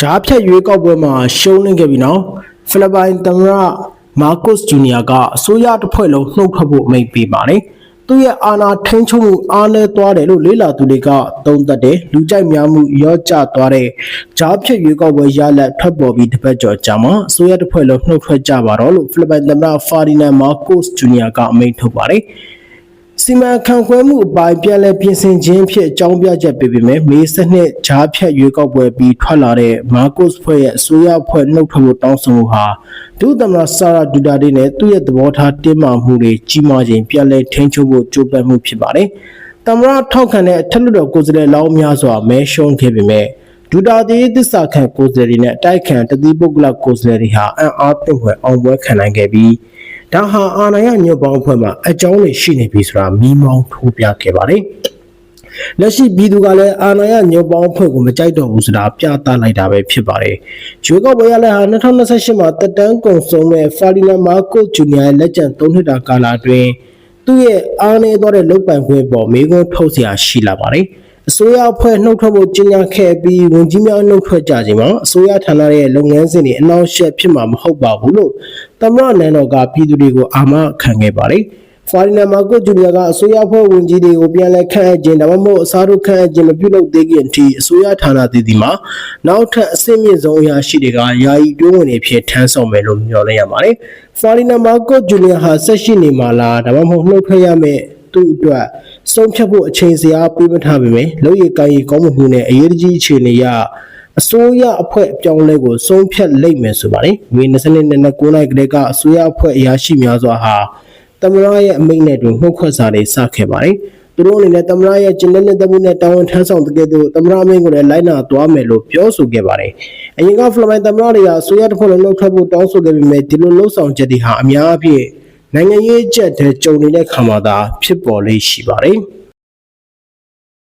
ဂျားဖြတ်ရွေးကောက်ပွဲမှာရှုံးနေခဲ့ပြီနော်ဖိလစ်ပိုင်သမ္မတမာကုစ်ဂျူနီယာကအစိုးရတစ်ဖွဲ့လုံးနှုတ်ထွက်ဖို့အမိန့်ပေးပါတယ်သူရဲ့အာဏာထိန်းချုပ်မှုအားနည်းသွားတယ်လို့လေးလာသူတွေကသုံးသပ်တယ်လူကြိုက်များမှုရော့ကျသွားတဲ့ဂျားဖြတ်ရွေးကောက်ပွဲရလဒ်ထွက်ပေါ်ပြီးတစ်ပတ်ကျော်ကြာမှာအစိုးရတစ်ဖွဲ့လုံးနှုတ်ထွက်ကြပါတော့လို့ဖိလစ်ပိုင်သမ္မတဖာဒီနန်မာကုစ်ဂျူနီယာကအမိန့်ထုတ်ပါတယ် စီမံခန့်ခွဲမှုအပိုင်းပြန်လည်ပြင်ဆင်ခြင်းဖြစ်အကြောင်းပြချက်ပေးပေမဲ့မေစနစ်ဂျားဖြတ်ရွေးကောက်ပွဲပြီးထွက်လာတဲ့မာကုစ်ဖွဲ့ရဲ့အစိုးရဖွဲ့နှုတ်ထွက်ဖို့တောင်းဆိုမှုဟာဒုသမ္မတဆာရာဒူတာတေနဲ့သူ့ရဲ့သဘောထားတင်းမာမှုတွေကြီးမားခြင်းပြန်လည်ထိန်းချုပ်ဖို့ကြိုးပမ်းမှုဖြစ်ပါတယ်။သမ္မတထောက်ခံတဲ့အထက်လွှတ်တော်ကိုယ်စားလှယ်လောင်းများစွာမဲရှုံးခဲ့ပေမဲ့ဒူတာတေသစ္စာခံကိုယ်စားလှယ်တွေနဲ့အတိုက်ခံတတိပုဂ္ဂလကိုယ်စားလှယ်တွေဟာအံ့အားသင့်ဖွယ်အောင်ပွဲခံနိုင်ခဲ့ပြီး ဒါဟာအာဏာရညွတ်ပေါင်းအဖွဲ့မှာအကြောင်းတွေရှိနေပြီဆိုတာမိမောင်းထိုးပြခဲ့ပါတယ်။လက်ရှိပြည်သူကလည်းအာဏာရညွတ်ပေါင်းအဖွဲ့ကိုမကြိုက်တော့ဘူးဆိုတာပြသလိုက်တာပဲဖြစ်ပါတယ်။ရွေးကောက်ပွဲရလည်းဟာ2028မှာတက်တန်းကုန်ဆုံးမဲ့ဖာဒီနာမာကိုဂျူနီယာရဲ့လက်ကျန်3နှစ်တာကာလအတွင်းသူ့ရဲ့အားနည်းသွားတဲ့လုပ်ပိုင်ခွင့်ပေါ်မေးခွန်းထုတ်เสียရှိလာပါတယ်။ အစိုးရအဖွဲ့နှုတ်ထွက်ဖို့ကြေညာခဲ့ပြီးဝန်ကြီးများနှုတ်ထွက်ကြခြင်းမှာအစိုးရဌာနရဲ့လုပ်ငန်းစဉ်တွေအနောက်ရှက်ဖြစ်မှာမဟုတ်ပါဘူးလို့သမ္မတနန်တော်ကပြည်သူတွေကိုအာမခံခဲ့ပါတယ်။ဖာရီနာမာကိုဂျူနီယာကအစိုးရဖွဲ့ဝန်ကြီးတွေကိုပြန်လည်ခန့်အပ်ခြင်းဒါမှမဟုတ်အစားထိုးခန့်အပ်ခြင်းမပြုလုပ်သေးခင်အထိအစိုးရဌာနတည်တည်မှာနောက်ထပ်အဆင့်မြင့်ဆုံးအရာရှိတွေကယာယီတွင်းဝင်တွေဖြစ်ထမ်းဆောင်မယ်လို့မျှော်လင့်ရပါတယ်။ဖာရီနာမာကိုဂျူနီယာဟာဆက်ရှိနေမှာလားဒါမှမဟုတ်နှုတ်ထွက်ရမယ့်သူ့အတွက် ဆုံးဖြတ်ဖို့အချိန်စရာပေးမထားပေမဲ့လုံရည်ကိုင်းရီကောင်းမှုနဲ့အရေးကြီးအခြေအနေရအစိုးရအဖွဲ့အပြောင်းလဲကိုဆုံးဖြတ်လိုက်မယ်ဆိုပါတယ်။ဝေ22နှစ်နဲ့9နိုင်ကလေးကအစိုးရအဖွဲ့အရာရှိများစွာဟာတမရရဲ့အမိန့်နဲ့တွင်နှုတ်ခွက်စာတွေစခဲ့ပါတယ်။သူတို့အနေနဲ့တမရရဲ့ကျင်းတဲ့တမှုနဲ့တာဝန်ထမ်းဆောင်တဲ့ကဲ့သို့တမရအမိန့်ကိုလည်းလိုက်နာသွားမယ်လို့ပြောဆိုခဲ့ပါတယ်။အရင်ကဖလမိုင်တမရတွေကအစိုးရတစ်ဖွဲ့လုံးနှုတ်ထွက်ဖို့တောင်းဆိုခဲ့ပေမဲ့ဒီလိုလှုပ်ဆောင်ချက်တွေဟာအများအပြား နိုင်ငံရေးအကျက်တဲ့ကြုံနေတဲ့ခါမှာသာဖြစ်ပေါ်လေးရှိပါတယ်။